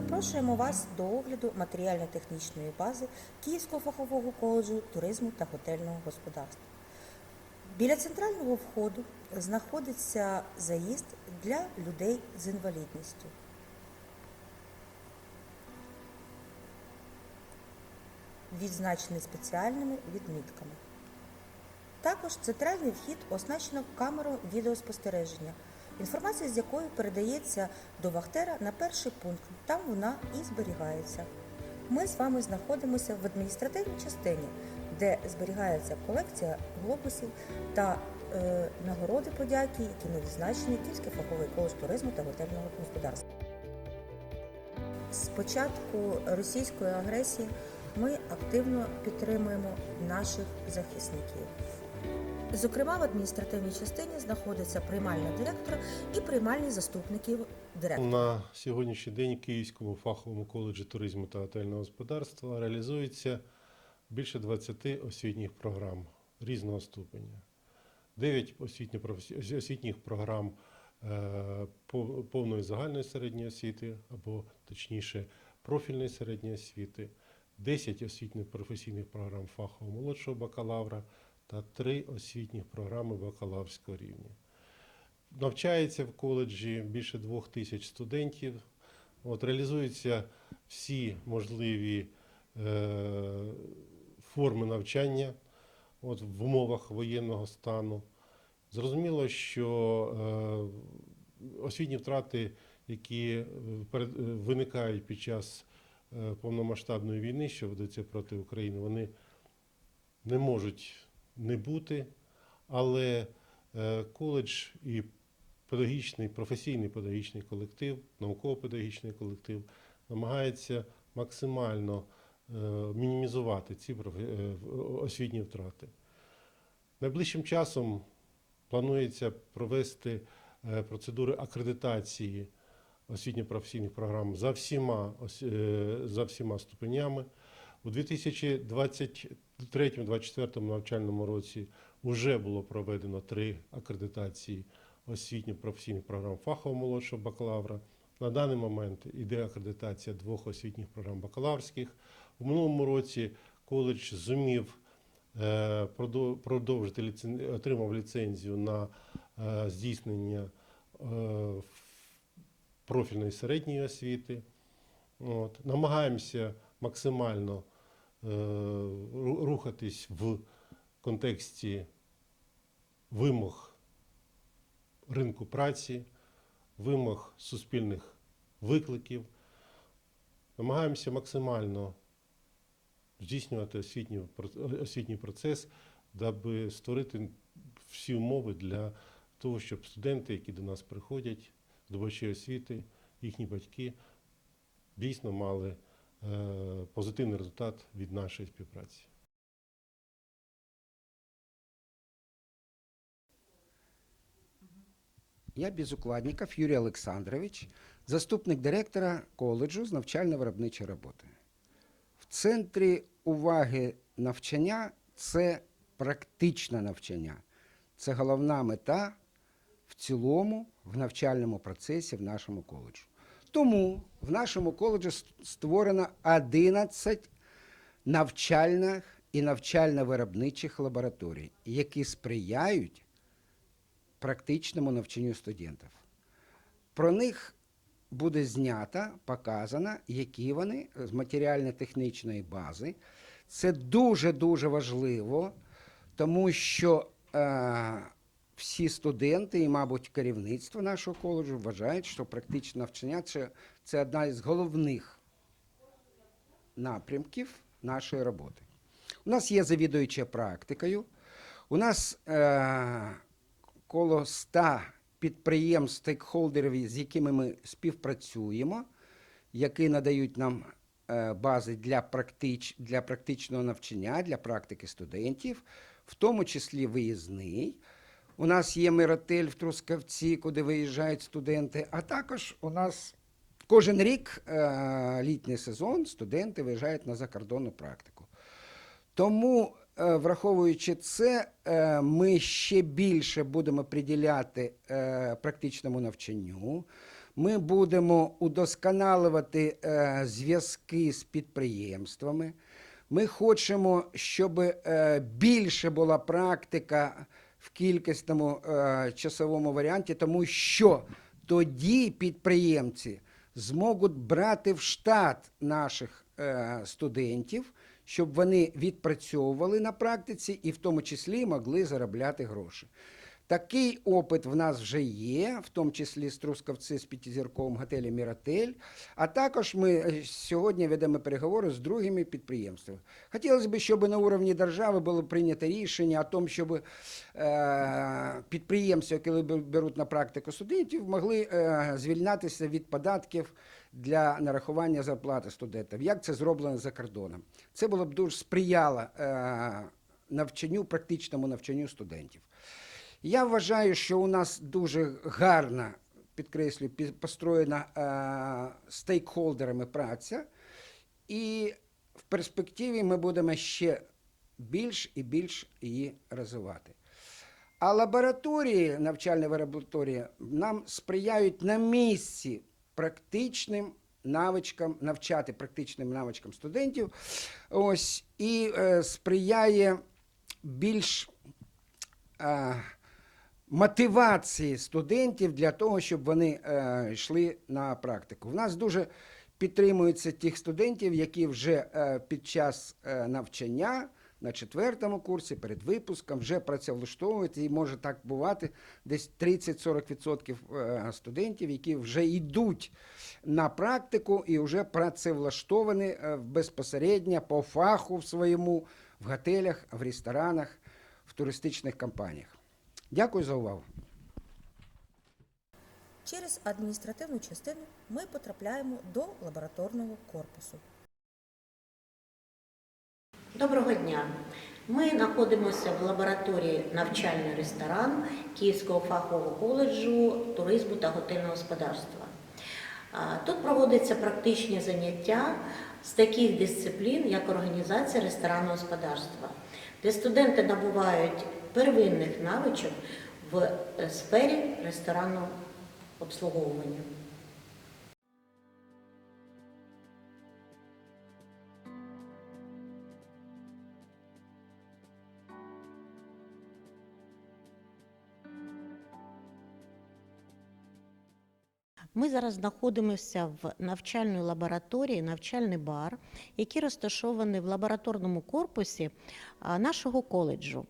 Запрошуємо вас до огляду матеріально-технічної бази Київського фахового коледжу туризму та готельного господарства. Біля центрального входу знаходиться заїзд для людей з інвалідністю. Відзначений спеціальними відмітками. Також центральний вхід оснащено камерою відеоспостереження, інформація з якої передається до Вахтера на перший пункт. Там вона і зберігається. Ми з вами знаходимося в адміністративній частині, де зберігається колекція глобусів та е, нагороди подяки, які не відзначені Київський фаховий коледж туризму та готельного господарства. З початку російської агресії ми активно підтримуємо наших захисників. Зокрема, в адміністративній частині знаходиться приймальна директора і приймальні заступників директора. На сьогоднішній день Київському фаховому коледжі туризму та готельного господарства реалізується більше 20 освітніх програм різного ступеня. 9 освітніх програм е, повної загальної середньої освіти, або точніше профільної середньої освіти, 10 освітньо-професійних програм фахового молодшого бакалавра та 3 освітніх програми бакалаврського рівня. Навчається в коледжі більше двох тисяч студентів. От, реалізуються всі можливі е, форми навчання от, в умовах воєнного стану. Зрозуміло, що е, освітні втрати, які е, перед- е, виникають під час е, повномасштабної війни, що ведеться проти України, вони не можуть не бути, але е, коледж і педагогічний, професійний педагогічний колектив, науково-педагогічний колектив намагається максимально е, мінімізувати ці е, освітні втрати. Найближчим часом планується провести процедури акредитації освітньо-професійних програм за всіма, за всіма ступенями. У 2023-2024 навчальному році вже було проведено три акредитації освітньо-професійних програм фахового молодшого бакалавра. На даний момент іде акредитація двох освітніх програм бакалаврських. У минулому році коледж зумів е, продовжити отримав ліцензію на е, здійснення е, профільної середньої освіти. От. Намагаємося максимально рухатись в контексті вимог ринку праці, вимог суспільних викликів. Намагаємося максимально здійснювати освітній, освітній процес, даби створити всі умови для того, щоб студенти, які до нас приходять, здобувачі освіти, їхні батьки, дійсно мали е, позитивний результат від нашої співпраці. Я Безукладников Юрій Олександрович, заступник директора коледжу з навчально-виробничої роботи. В центрі уваги навчання це практичне навчання. Це головна мета в цілому в навчальному процесі в нашому коледжу. Тому в нашому коледжі створено 11 навчальних і навчально-виробничих лабораторій, які сприяють практичному навчанню студентів. Про них буде знято, показано, які вони з матеріально-технічної бази. Це дуже-дуже важливо, тому що е, всі студенти і, мабуть, керівництво нашого коледжу вважають, що практичне навчання це, це одна із головних напрямків нашої роботи. У нас є завідуюча практикою. У нас е, коло 100 підприємств, стейкхолдерів, з якими ми співпрацюємо, які надають нам е, бази для, практич, для практичного навчання, для практики студентів, в тому числі виїзний. У нас є миротель в Трускавці, куди виїжджають студенти, а також у нас кожен рік е, літній сезон студенти виїжджають на закордонну практику. Тому, е, враховуючи це, е, ми ще більше будемо приділяти практичному навчанню. Ми будемо удосконалювати зв'язки з підприємствами. Ми хочемо, щоб більше була практика в кількісному е, часовому варіанті, тому що тоді підприємці зможуть брати в штат наших е, студентів, щоб вони відпрацьовували на практиці і в тому числі могли заробляти гроші. Такий опит в нас вже є, в тому числі з Трускавці з п'ятизірковим готелем Міратель. А також ми е, сьогодні ведемо переговори з другими підприємствами. Хотілося б, щоб на уровні держави було прийнято рішення о тому, щоб е, підприємці, які беруть на практику студентів, могли е, звільнятися від податків для нарахування зарплати студентів. Як це зроблено за кордоном? Це було б дуже сприяло навчанню, практичному навчанню студентів. Я вважаю, що у нас дуже гарна, підкреслюю, пі- построєна е, стейкхолдерами праця, і в перспективі ми будемо ще більш і більш її розвивати. А лабораторії, навчальні лабораторії, нам сприяють на місці практичним навичкам, навчати практичним навичкам студентів. Ось, і е, сприяє більш е, мотивації студентів для того, щоб вони е, йшли на практику. В нас дуже підтримуються тих студентів, які вже е, під час е, навчання на четвертому курсі перед випуском вже працевлаштовують, і може так бувати десь 30-40% е, студентів, які вже йдуть на практику і вже працевлаштовані е, безпосередньо по фаху в своєму в готелях, в ресторанах, в туристичних компаніях. Дякую за увагу. Через адміністративну частину ми потрапляємо до лабораторного корпусу. Доброго дня. Ми знаходимося в лабораторії навчальний ресторан Київського фахового коледжу туризму та готельного господарства. Тут проводяться практичні заняття з таких дисциплін, як організація ресторанного господарства, де студенти набувають первинних навичок в е, сфері ресторанного обслуговування. Ми зараз знаходимося в навчальній лабораторії, навчальний бар, який розташований в лабораторному корпусі нашого коледжу.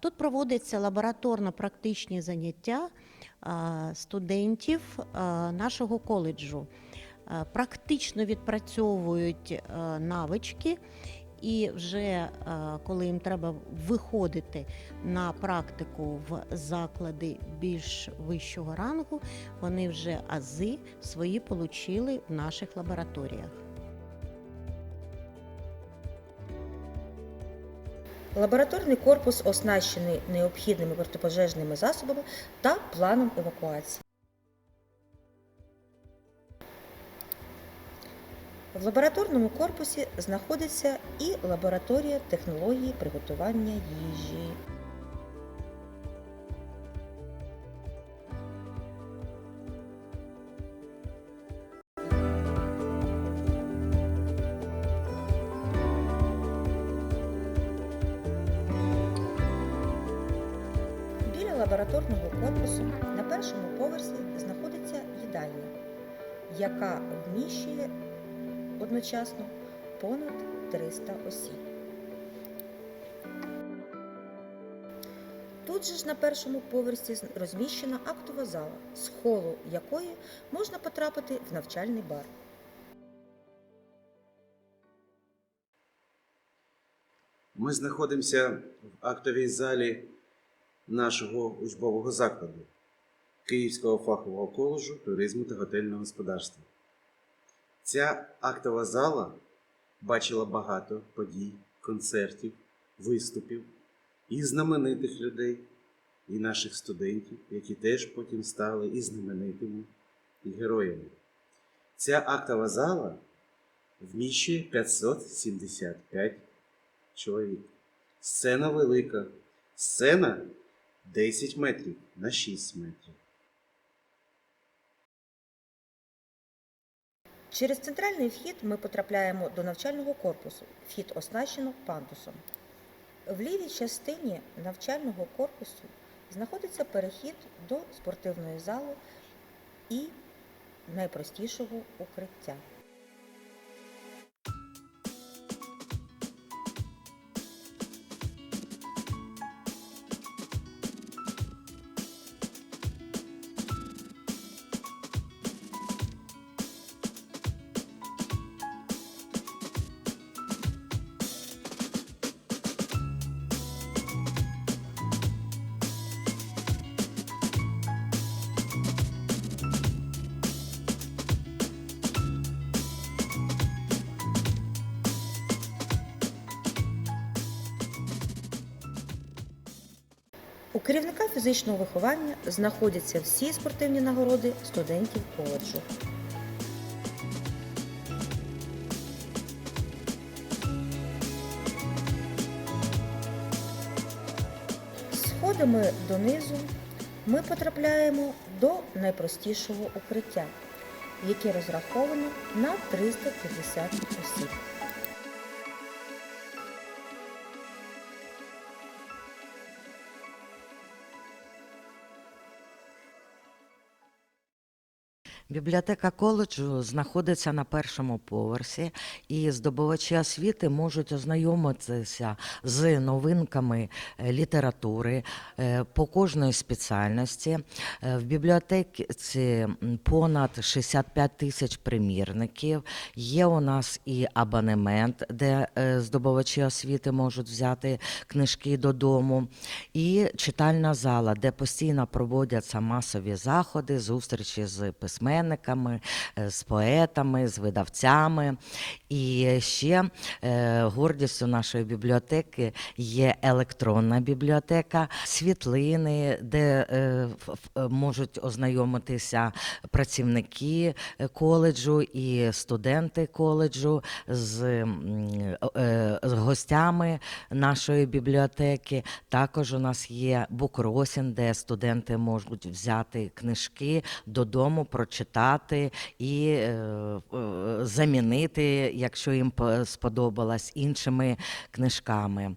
Тут проводяться лабораторно-практичні заняття студентів нашого коледжу. Практично відпрацьовують навички, і вже коли їм треба виходити на практику в заклади більш вищого рангу, вони вже ази свої получили в наших лабораторіях. Лабораторний корпус оснащений необхідними протипожежними засобами та планом евакуації. В лабораторному корпусі знаходиться і лабораторія технології приготування їжі. Лабораторного корпусу на першому поверсі знаходиться їдальня, яка вміщує одночасно понад 300 осіб. Тут же ж на першому поверсі розміщена актова зала, з холу якої можна потрапити в навчальний бар. Ми знаходимося в актовій залі нашого учбового закладу Київського фахового коледжу туризму та готельного господарства. Ця актова зала бачила багато подій, концертів, виступів і знаменитих людей, і наших студентів, які теж потім стали і знаменитими, і героями. Ця актова зала вміщує 575 чоловік. Сцена велика. Сцена 10 метрів на 6 метрів. Через центральний вхід ми потрапляємо до навчального корпусу. Вхід оснащено пандусом. В лівій частині навчального корпусу знаходиться перехід до спортивної зали і найпростішого укриття. Керівника фізичного виховання знаходяться всі спортивні нагороди студентів коледжу. Сходами донизу ми потрапляємо до найпростішого укриття, яке розраховано на 350 осіб. Бібліотека коледжу знаходиться на першому поверсі, і здобувачі освіти можуть ознайомитися з новинками е, літератури е, по кожної спеціальності. Е, В бібліотеці понад 65 тисяч примірників. Є у нас і абонемент, де здобувачі освіти можуть взяти книжки додому, і читальна зала, де постійно проводяться масові заходи, зустрічі з письменниками, е, з поетами, з видавцями. І ще е, гордістю нашої бібліотеки є електронна бібліотека, світлини, де е, можуть ознайомитися працівники коледжу і студенти коледжу з гостями нашої бібліотеки. Також у нас є букросін, де студенти можуть взяти книжки додому, прочитати і е, е, замінити, якщо їм сподобалось, іншими книжками.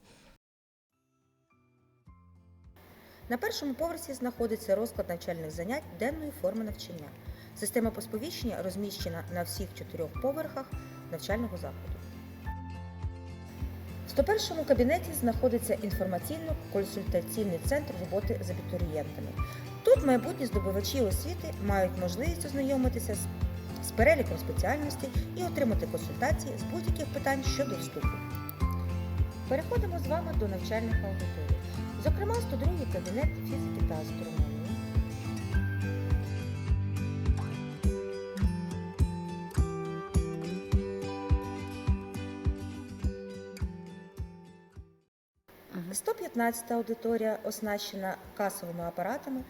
На першому поверсі знаходиться розклад навчальних занять денної форми навчання. Система посповіщення розміщена на всіх чотирьох поверхах навчального закладу. В 101 кабінеті знаходиться інформаційно-консультаційний центр роботи з абітурієнтами. Тут майбутні здобувачі освіти мають можливість ознайомитися з, з переліком спеціальностей і отримати консультації з будь-яких питань щодо вступу. Переходимо з вами до навчальних аудиторій. Зокрема, 102 кабінет фізики та астрономії. Мгм. 115 аудиторія оснащена касовими апаратами,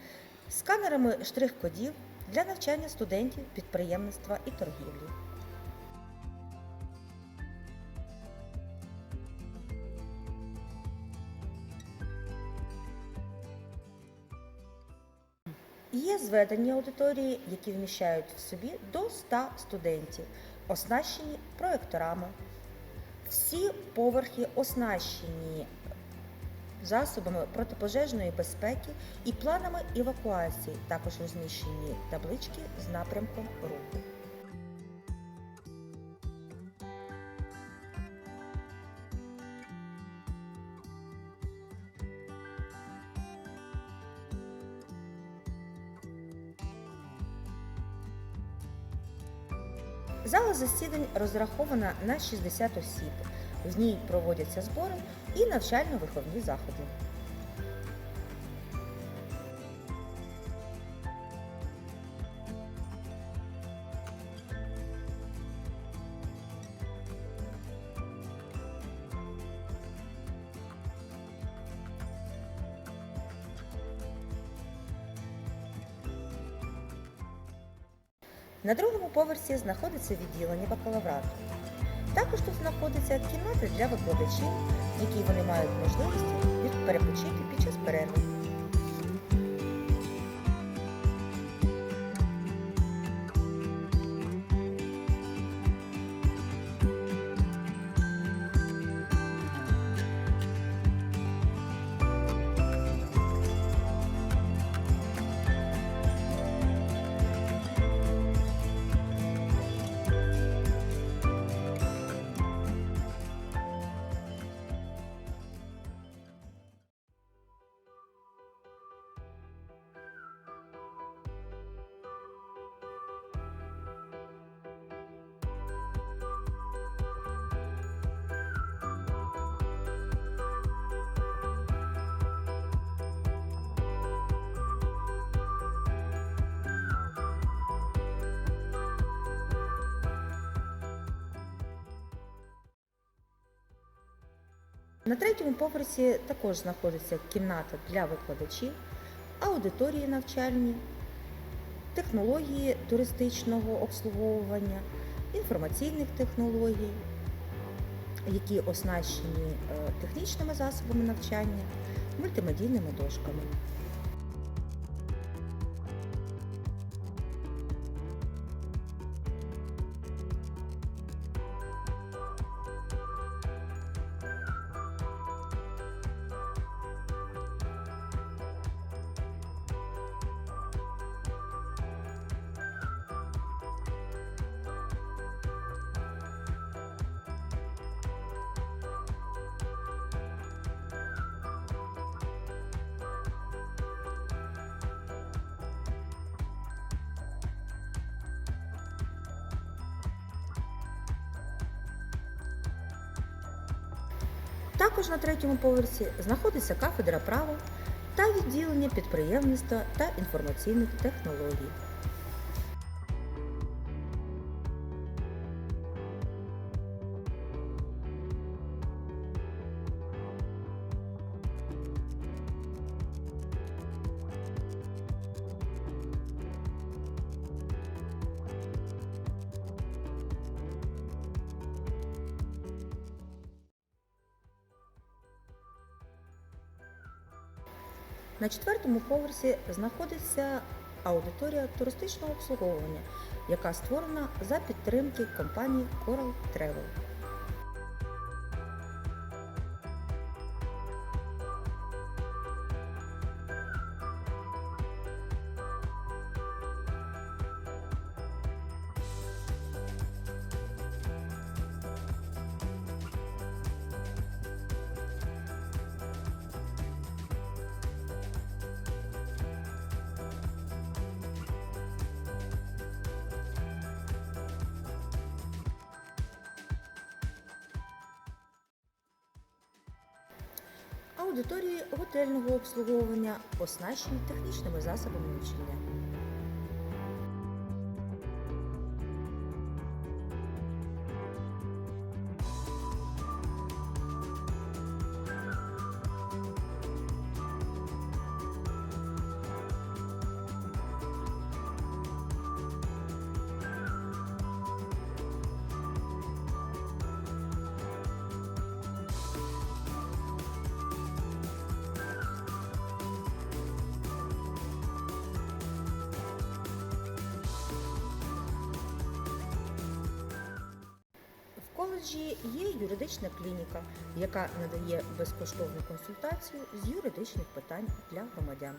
сканерами штрих-кодів для навчання студентів підприємництва і торгівлі. Є зведені аудиторії, які вміщають в собі до 100 студентів, оснащені проекторами. Всі поверхи оснащені засобами протипожежної безпеки і планами евакуації. Також розміщені таблички з напрямком руху. Зала засідань розрахована на 60 осіб. В ній проводяться збори і навчально-виховні заходи. На другому поверсі знаходиться відділення бакалаврату. Також тут знаходяться кімнати для викладачів, в якій вони мають можливість перепочити під час перерви. На третьому поверсі також знаходиться кімната для викладачів, аудиторії навчальні, технології туристичного обслуговування, інформаційних технологій, які оснащені е, технічними засобами навчання, мультимедійними дошками. Також на третьому поверсі знаходиться кафедра права та відділення підприємництва та інформаційних технологій. На четвертому поверсі знаходиться аудиторія туристичного обслуговування, яка створена за підтримки компанії Coral Travel. Аудиторії готельного обслуговування оснащені технічними засобами навчання. Коледжі є юридична клініка, яка надає безкоштовну консультацію з юридичних питань для громадян.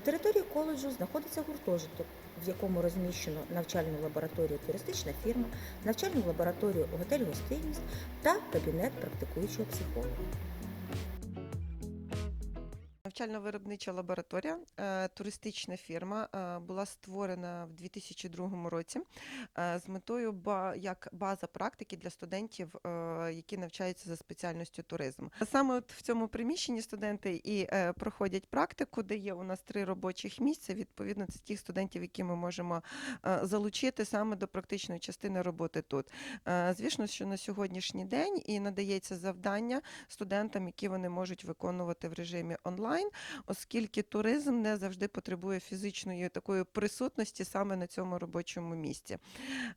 На території коледжу знаходиться гуртожиток, в якому розміщено навчальну лабораторію туристична фірма, навчальну лабораторію готель гостинність та кабінет практикуючого психолога. Навчально-виробнича лабораторія, е, туристична фірма е, була створена в 2002 році е, з метою як база практики для студентів, які навчаються за спеціальністю туризм. Саме от в цьому приміщенні студенти і проходять практику, де є у нас три робочих місця. Відповідно, це тих студентів, які ми можемо залучити саме до практичної частини роботи тут. Звісно, що на сьогоднішній день і надається завдання студентам, які вони можуть виконувати в режимі онлайн, оскільки туризм не завжди потребує фізичної такої присутності саме на цьому робочому місці.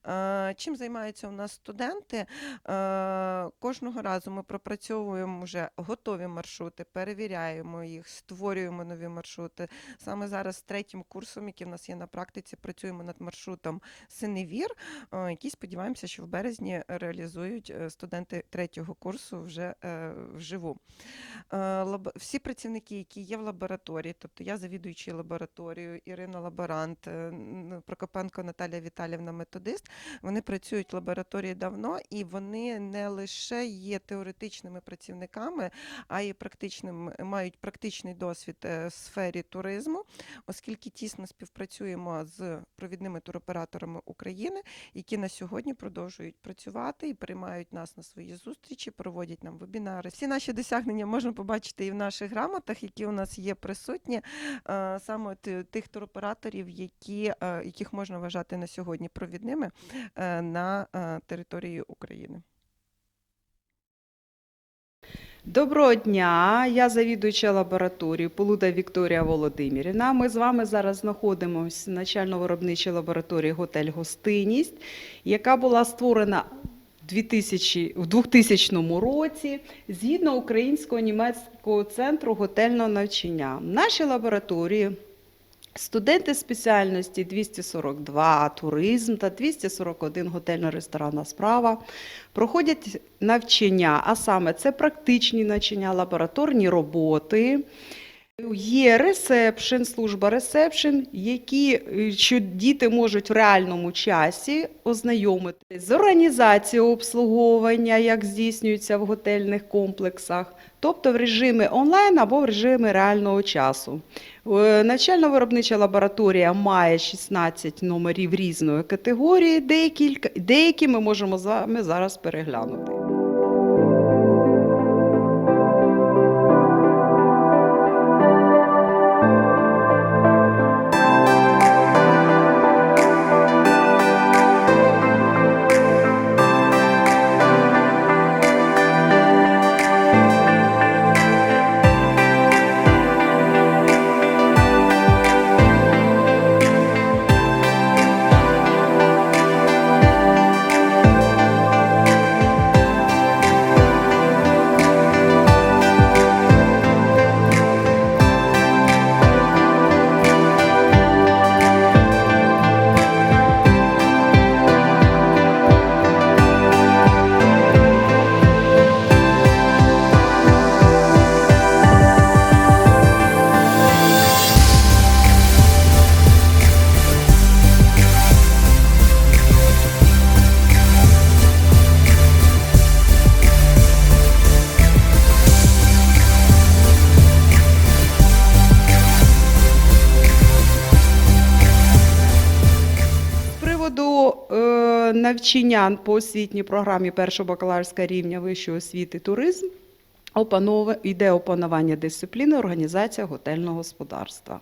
Е, Чим займаються у нас студенти? Е, Кожного разу ми пропрацьовуємо вже готові маршрути, перевіряємо їх, створюємо нові маршрути. Саме зараз з третім курсом, який в нас є на практиці, працюємо над маршрутом Синевір, е, який сподіваємося, що в березні реалізують студенти третього курсу вже вживу. Всі працівники, які є в лабораторії, тобто я завідуючий лабораторією, Ірина лаборант, е, Прокопенко Наталія Віталівна методист. Вони працюють в лабораторії давно і вони не лише є теоретичними працівниками, а й практичним мають практичний досвід е, в сфері туризму, оскільки тісно співпрацюємо з провідними туроператорами України, які на сьогодні продовжують працювати і приймають нас на свої зустрічі, проводять нам вебінари. Всі наші досягнення можна побачити і в наших грамотах, які у нас є присутні, е, саме тих туроператорів, які, е, яких можна вважати на сьогодні провідними е, на території України. Доброго дня, я завідуюча лабораторії Полуда Вікторія Володимирівна. Ми з вами зараз знаходимося в начально-виробничій лабораторії Готель Гостинність, яка була створена 2000, в 2000 році згідно українського німецького центру готельного навчання. В нашій лабораторії студенти спеціальності 242 туризм та 241 готельно-ресторанна справа проходять навчання, а саме це практичні навчання, лабораторні роботи. Є ресепшн, служба ресепшн, які е, що діти можуть в реальному часі ознайомитися з організацією обслуговування, як здійснюється в готельних комплексах, тобто в режимі онлайн або в режимі реального часу. Е, Навчально-виробнича лабораторія має 16 номерів різної категорії, деякі, деякі ми можемо з вами зараз переглянути. Навчання по освітній програмі першого бакалаврського рівня вищої освіти туризм опанове, йде опанування дисципліни організація готельного господарства.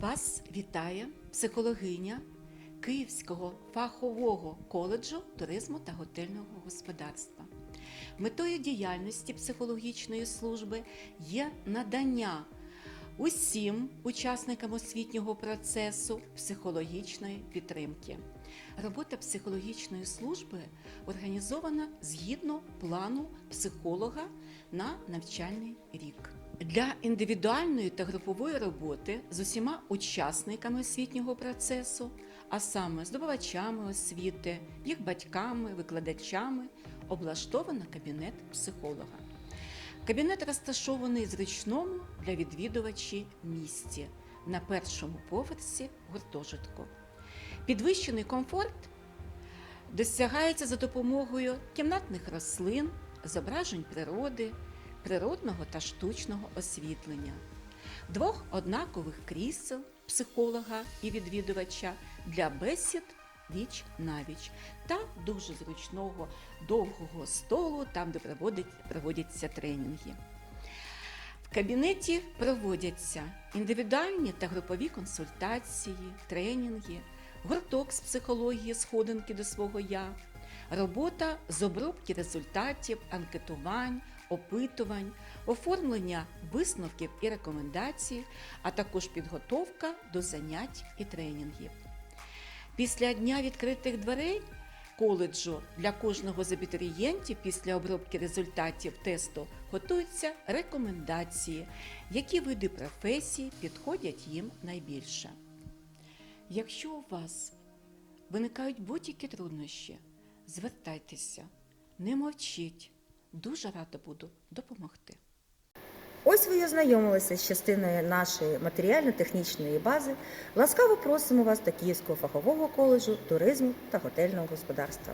Вас вітає психологиня Київського фахового коледжу туризму та готельного господарства. Метою діяльності психологічної служби є надання усім учасникам освітнього процесу психологічної підтримки. Робота психологічної служби організована згідно плану психолога на навчальний рік. Для індивідуальної та групової роботи з усіма учасниками освітнього процесу, а саме здобувачами освіти, їх батьками, викладачами, облаштовано кабінет психолога. Кабінет розташований зручному для відвідувачів місці на першому поверсі гуртожитку. Підвищений комфорт досягається за допомогою кімнатних рослин, зображень природи, природного та штучного освітлення, двох однакових крісел психолога і відвідувача для бесід віч навіч та дуже зручного довгого столу, там, де проводять- проводяться тренінги. В кабінеті проводяться індивідуальні та групові консультації, тренінги, гурток з психології сходинки до свого я, робота з обробки результатів, анкетувань, опитувань, оформлення висновків і рекомендацій, а також підготовка до занять і тренінгів. Після дня відкритих дверей коледжу для кожного з абітурієнтів після обробки результатів тесту готуються рекомендації, які види професій підходять їм найбільше. Якщо у вас виникають будь-які труднощі, звертайтеся, не мовчіть. Дуже рада буду допомогти. Ось ви ознайомилися з частиною нашої матеріально-технічної бази. Ласкаво просимо вас до Київського фахового коледжу туризму та готельного господарства.